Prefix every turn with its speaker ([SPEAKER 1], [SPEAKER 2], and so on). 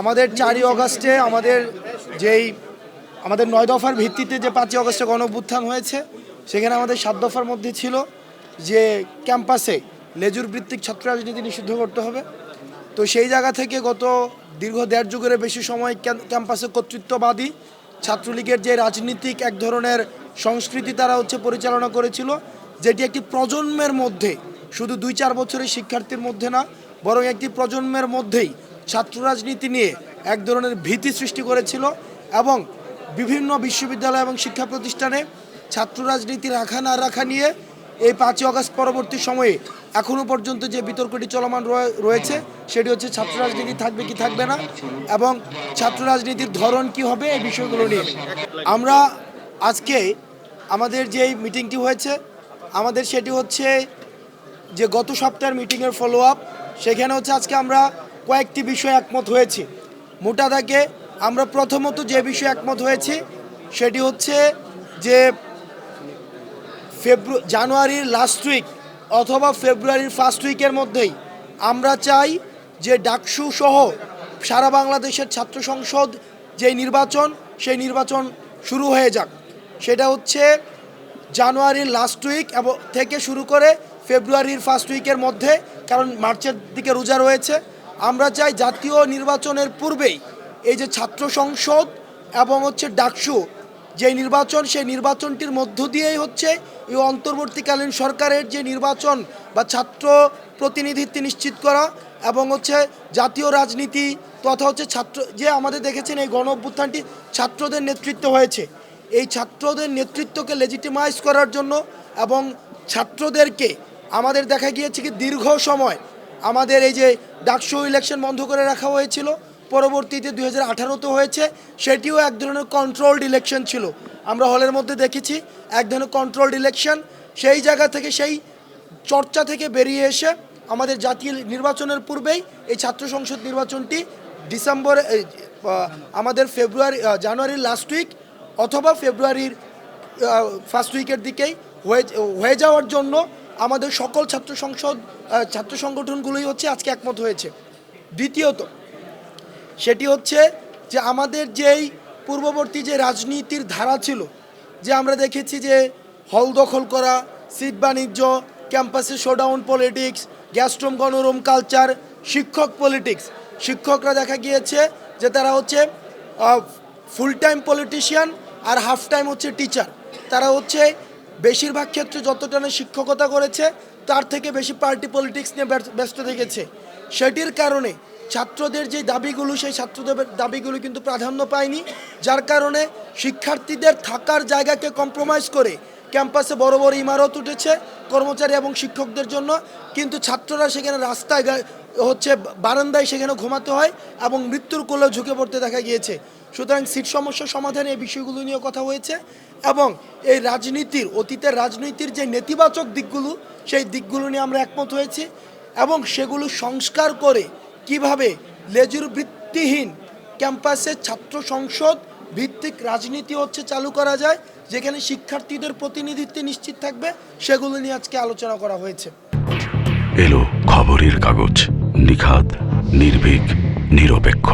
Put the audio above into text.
[SPEAKER 1] আমাদের চারই অগস্টে আমাদের যেই, আমাদের নয় দফার ভিত্তিতে যে পাঁচই অগস্টে গণ অভ্যুত্থান হয়েছে, সেখানে আমাদের সাত দফার মধ্যে ছিল যে ক্যাম্পাসে লেজুর ভিত্তিক ছাত্র রাজনীতি নিষিদ্ধ করতে হবে। তো সেই জায়গা থেকে গত দীর্ঘ দেড় যুগের বেশি সময় ক্যাম্পাসে কর্তৃত্ববাদী ছাত্রলীগের যে রাজনীতিক এক ধরনের সংস্কৃতি তারা হচ্ছে পরিচালনা করেছিল, যেটি একটি প্রজন্মের মধ্যে, শুধু দুই চার বছরের শিক্ষার্থীর মধ্যে না, বরং একটি প্রজন্মের মধ্যেই ছাত্র রাজনীতি নিয়ে এক ধরনের ভীতি সৃষ্টি করেছিল এবং বিভিন্ন বিশ্ববিদ্যালয় এবং শিক্ষা প্রতিষ্ঠানে ছাত্র রাজনীতি রাখা না রাখা নিয়ে এই পাঁচই অগস্ট পরবর্তী সময়ে এখনও পর্যন্ত যে বিতর্কটি চলমান রয়ে- রয়েছে, সেটি হচ্ছে ছাত্র রাজনীতি থাকবে কি থাকবে না এবং ছাত্র রাজনীতির ধরন কি হবে এই বিষয়গুলো নিয়ে। আমরা আজকে আমাদের যেই মিটিংটি হয়েছে, আমাদের সেটি হচ্ছে যে গত সপ্তাহের মিটিংয়ের ফলো আপ সেখানে হচ্ছে আজকে আমরা কয়েকটি বিষয়ে একমত হয়েছি। মোটা দাগে আমরা প্রথমত যে বিষয়ে একমত হয়েছি, সেটি হচ্ছে যে ফেব্রু, জানুয়ারির লাস্ট উইক অথবা ফেব্রুয়ারির ফার্স্ট উইকের মধ্যেই আমরা চাই যে ডাকসু সহ সারা বাংলাদেশের ছাত্র সংসদ যে নির্বাচন, সেই নির্বাচন শুরু হয়ে যাক। সেটা হচ্ছে জানুয়ারির লাস্ট উইক এবং থেকে শুরু করে ফেব্রুয়ারির ফার্স্ট উইকের মধ্যে, কারণ মার্চের দিকে রোজা রয়েছে। আমরা চাই জাতীয় নির্বাচনের পূর্বেই। এই যে ছাত্র সংসদ এবং হচ্ছে ডাকসু, যে নির্বাচন, সেই নির্বাচনটির মধ্য দিয়েই হচ্ছে এই অন্তর্বর্তীকালীন সরকারের যে নির্বাচন বা ছাত্র প্রতিনিধিত্ব নিশ্চিত করা এবং হচ্ছে জাতীয় রাজনীতি তথা হচ্ছে ছাত্র, যে আমাদের দেখেছেন এই গণ অভ্যুত্থানটি ছাত্রদের নেতৃত্ব হয়েছে। এই ছাত্রদের নেতৃত্বকে লেজিটিমাইজ করার জন্য এবং ছাত্রদেরকে আমাদের দেখা গিয়েছে কি দীর্ঘ সময় আমাদের এই যে ডাকসু ইলেকশন বন্ধ করে রাখা হয়েছিল, পরবর্তীতে দুই হাজার আঠারোতে হয়েছে, সেটিও এক ধরনের কন্ট্রোলড ইলেকশন ছিল। আমরা হলের মধ্যে দেখেছি, এক ধরনের কন্ট্রোলড ইলেকশন সেই জায়গা থেকে সেই চর্চা থেকে বেরিয়ে এসে আমাদের জাতীয় নির্বাচনের পূর্বেই এই ছাত্র সংসদ নির্বাচনটি ডিসেম্বর আমাদের ফেব্রুয়ারি জানুয়ারির লাস্ট উইক অথবা ফেব্রুয়ারির ফার্স্ট উইকের দিকেই হয়ে হয়ে যাওয়ার জন্য আমাদের সকল ছাত্র সংসদ ছাত্র সংগঠনগুলোই হচ্ছে আজকে একমত হয়েছে। দ্বিতীয়ত, সেটি হচ্ছে যে আমাদের যেই পূর্ববর্তী যে রাজনীতির ধারা ছিল, যে আমরা দেখেছি যে হল দখল করা, সিট বাণিজ্য, ক্যাম্পাসে শোডাউন পলিটিক্স গ্যাস্ট্রোম গণরুম কালচার শিক্ষক পলিটিক্স শিক্ষকরা দেখা গিয়েছে যে তারা হচ্ছে ফুল টাইম পলিটিশিয়ান আর হাফ টাইম হচ্ছে টিচার তারা হচ্ছে বেশিরভাগ ক্ষেত্রে যতটা শিক্ষকতা করেছে, তার থেকে বেশি পার্টি পলিটিক্স নিয়ে ব্যস্ত থেকেছে। সেটির কারণে ছাত্রদের যে দাবিগুলো, সেই ছাত্রদের দাবিগুলো কিন্তু প্রাধান্য পায়নি। যার কারণে শিক্ষার্থীদের থাকার জায়গাকে কম্প্রোমাইজ করে ক্যাম্পাসে বড় বড় ইমারত উঠেছে কর্মচারী এবং শিক্ষকদের জন্য। কিন্তু ছাত্ররা সেখানে রাস্তায় হচ্ছে বারান্দায় সেখানে ঘুমাতে হয় এবং মৃত্যুর কোলেও ঝুঁকে পড়তে দেখা গিয়েছে। সুতরাং সিট সমস্যা সমাধানে এই বিষয়গুলো নিয়ে কথা হয়েছে এবং এই রাজনীতির, অতীতের রাজনীতির যে নেতিবাচক দিকগুলো, সেই দিকগুলো নিয়ে আমরা একমত হয়েছি এবং সেগুলো সংস্কার করে কীভাবে লেজুর বৃত্তিহীন ক্যাম্পাসে ছাত্র সংসদ ভিত্তিক রাজনীতি হচ্ছে চালু করা যায়, যেখানে শিক্ষার্থীদের প্রতিনিধিত্ব নিশ্চিত থাকবে, সেগুলো নিয়ে আজকে আলোচনা করা হয়েছে।
[SPEAKER 2] এলো খবরের কাগজ নিখাত নির্ভীক, নিরপেক্ষ।